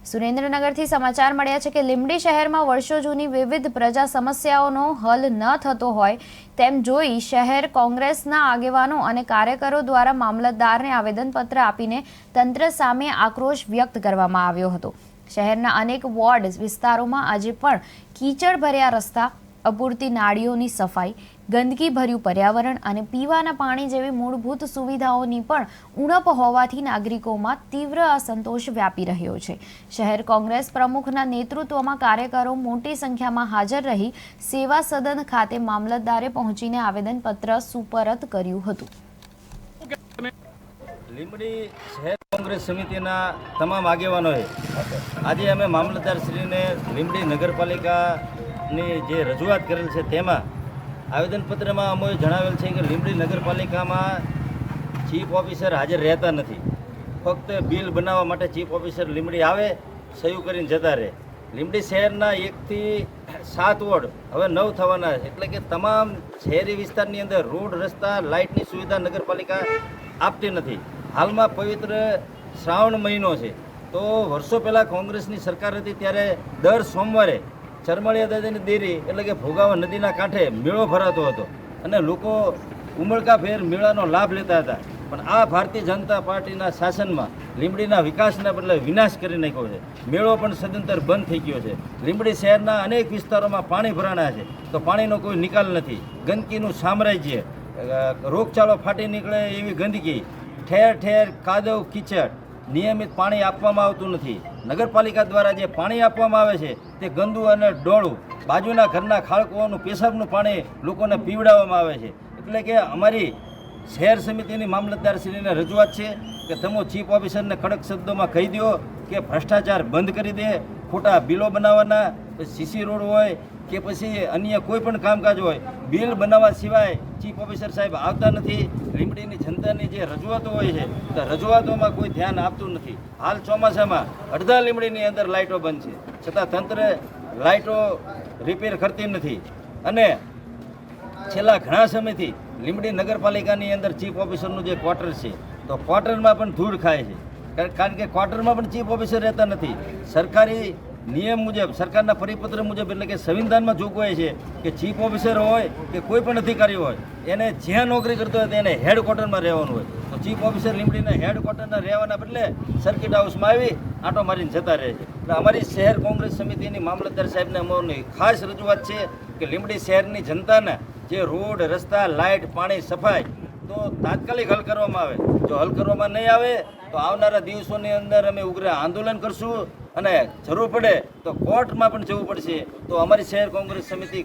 સુરેન્દ્રનગરથી સમાચાર મળ્યા છે કે લીંબડી શહેરમાં વર્ષો જૂની વિવિધ પ્રજા સમસ્યાઓનો હલ ન થતો હોય તેમ જોઈ શહેર કોંગ્રેસના આગેવાનો અને કાર્યકરો દ્વારા મામલતદારને આવેદનપત્ર આપીને તંત્ર સામે આક્રોશ વ્યક્ત કરવામાં આવ્યો હતો. શહેરના અનેક વોર્ડ વિસ્તારોમાં આજે પણ કીચડ ભર્યા રસ્તા અપૂરતી નાળીઓની સફાઈ ગંદકી ભર્યું પર્યાવરણ અને પીવાના પાણી જેવી મૂળભૂત સુવિધાઓની પણ ઉણપ હોવાથી નાગરિકોમાં તીવ્ર અસંતોષ વ્યાપી રહ્યો છે. શહેર કોંગ્રેસ પ્રમુખના નેતૃત્વમાં કાર્યકરો મોટી સંખ્યામાં હાજર રહી સેવા સદન ખાતે મામલતદારે પહોંચીને આવેદનપત્ર સુપરત કર્યું હતું. લીંબડી શહેર કોંગ્રેસ સમિતિના તમામ આગેવાનોએ આજે અમે મામલતદારશ્રીને લીંબડી નગરપાલિકાની જે રજૂઆત કરેલ છે તેમાં આવેદનપત્રમાં અમે જણાવેલ છે કે લીંબડી નગરપાલિકામાં ચીફ ઓફિસર હાજર રહેતા નથી. ફક્ત બિલ બનાવવા માટે ચીફ ઓફિસર લીંબડી આવે સહયું કરીને જતા રહે. લીંબડી શહેરના એકથી સાત વોર્ડ, હવે નવ થવાના છે. એટલે કે તમામ શહેરી વિસ્તારની અંદર રોડ, રસ્તા, લાઇટની સુવિધા નગરપાલિકા આપતી નથી. હાલમાં પવિત્ર શ્રાવણ મહિનો છે. તો વર્ષો પહેલાં કોંગ્રેસની સરકાર હતી, ત્યારે દર સોમવારે ચરમળિયા દાદાની દેરી એટલે કે ભોગાવા નદીના કાંઠે મેળો ભરાતો હતો. અને લોકો ઉમળકાભેર મેળાનો લાભ લેતા હતા. પણ આ ભારતીય જનતા પાર્ટીના શાસનમાં લીંબડીના વિકાસના બદલે વિનાશ કરી નાખ્યો છે. મેળો પણ સદંતર બંધ થઈ ગયો છે. લીંબડી શહેરના અનેક વિસ્તારોમાં પાણી ભરાણા છે. તો પાણીનો કોઈ નિકાલ નથી. ગંદકીનું સામ્રાજ્ય રોગચાળો ફાટી નીકળે એવી ગંદકી. ઠેર ઠેર કાદવ કીચડ નિયમિત પાણી આપવામાં આવતું નથી. નગરપાલિકા દ્વારા જે પાણી આપવામાં આવે છે, તે ગંદુ અને ડોળું, બાજુના ઘરના ખાળકુઓનું પેશાબનું પાણી લોકોને પીવડાવવામાં આવે છે. એટલે કે અમારી શહેર સમિતિની મામલતદારશ્રીને રજૂઆત છે કે તમે ચીફ ઓફિસરને કડક શબ્દોમાં કહી દો કે ભ્રષ્ટાચાર બંધ કરી દે, ખોટા બિલો બનાવવાના સીસી રોડ હોય કે પછી અન્ય કોઈ પણ કામકાજ હોય, બિલ બનાવવા સિવાય ચીફ ઓફિસર સાહેબ આવતા નથી. લીમડીની જનતાની જે રજૂઆતો હોય છે, તો રજૂઆતોમાં કોઈ ધ્યાન આપતું નથી. હાલ ચોમાસામાં અડધા લીમડીની અંદર લાઇટો બંધ છે. છતાં તંત્ર લાઇટો રિપેર કરતી નથી. અને છેલ્લા ઘણા સમયથી લીમડી નગરપાલિકાની અંદર ચીફ ઓફિસરનું જે ક્વાર્ટર છે, તો ક્વાર્ટરમાં પણ ધૂળ ખાય છે. કારણ- કે ક્વાર્ટરમાં પણ ચીફ ઓફિસર રહેતા નથી. સરકારી નિયમ મુજબ, સરકારના પરિપત્ર મુજબ એટલે કે સંવિધાનમાં જોગવાઈ છે કે ચીફ ઓફિસર હોય કે કોઈ પણ અધિકારી હોય, એને જ્યાં નોકરી કરતો હોય તેને હેડક્વાર્ટરમાં રહેવાનું હોય. તો ચીફ ઓફિસર લીમડીને હેડક્વાર્ટરના રહેવાના બદલે સર્કિટ હાઉસમાં આવી આંટો મારીને જતા રહે છે. એટલે અમારી શહેર કોંગ્રેસ સમિતિની મામલતદાર સાહેબને અમારી ખાસ રજૂઆત છે કે લીંબડી શહેરની જનતાને જે રોડ, રસ્તા, લાઇટ, પાણી, સફાઈ તો તાત્કાલિક હલ કરવામાં આવે. જો હલ કરવામાં નહીં આવે, તો આવનારા દિવસોની અંદર અમે ઉગ્ર આંદોલન કરશું અને જરૂર પડે તો કોર્ટમાં પણ જવું પડશે. તો અમારી શહેર કોંગ્રેસ સમિતિ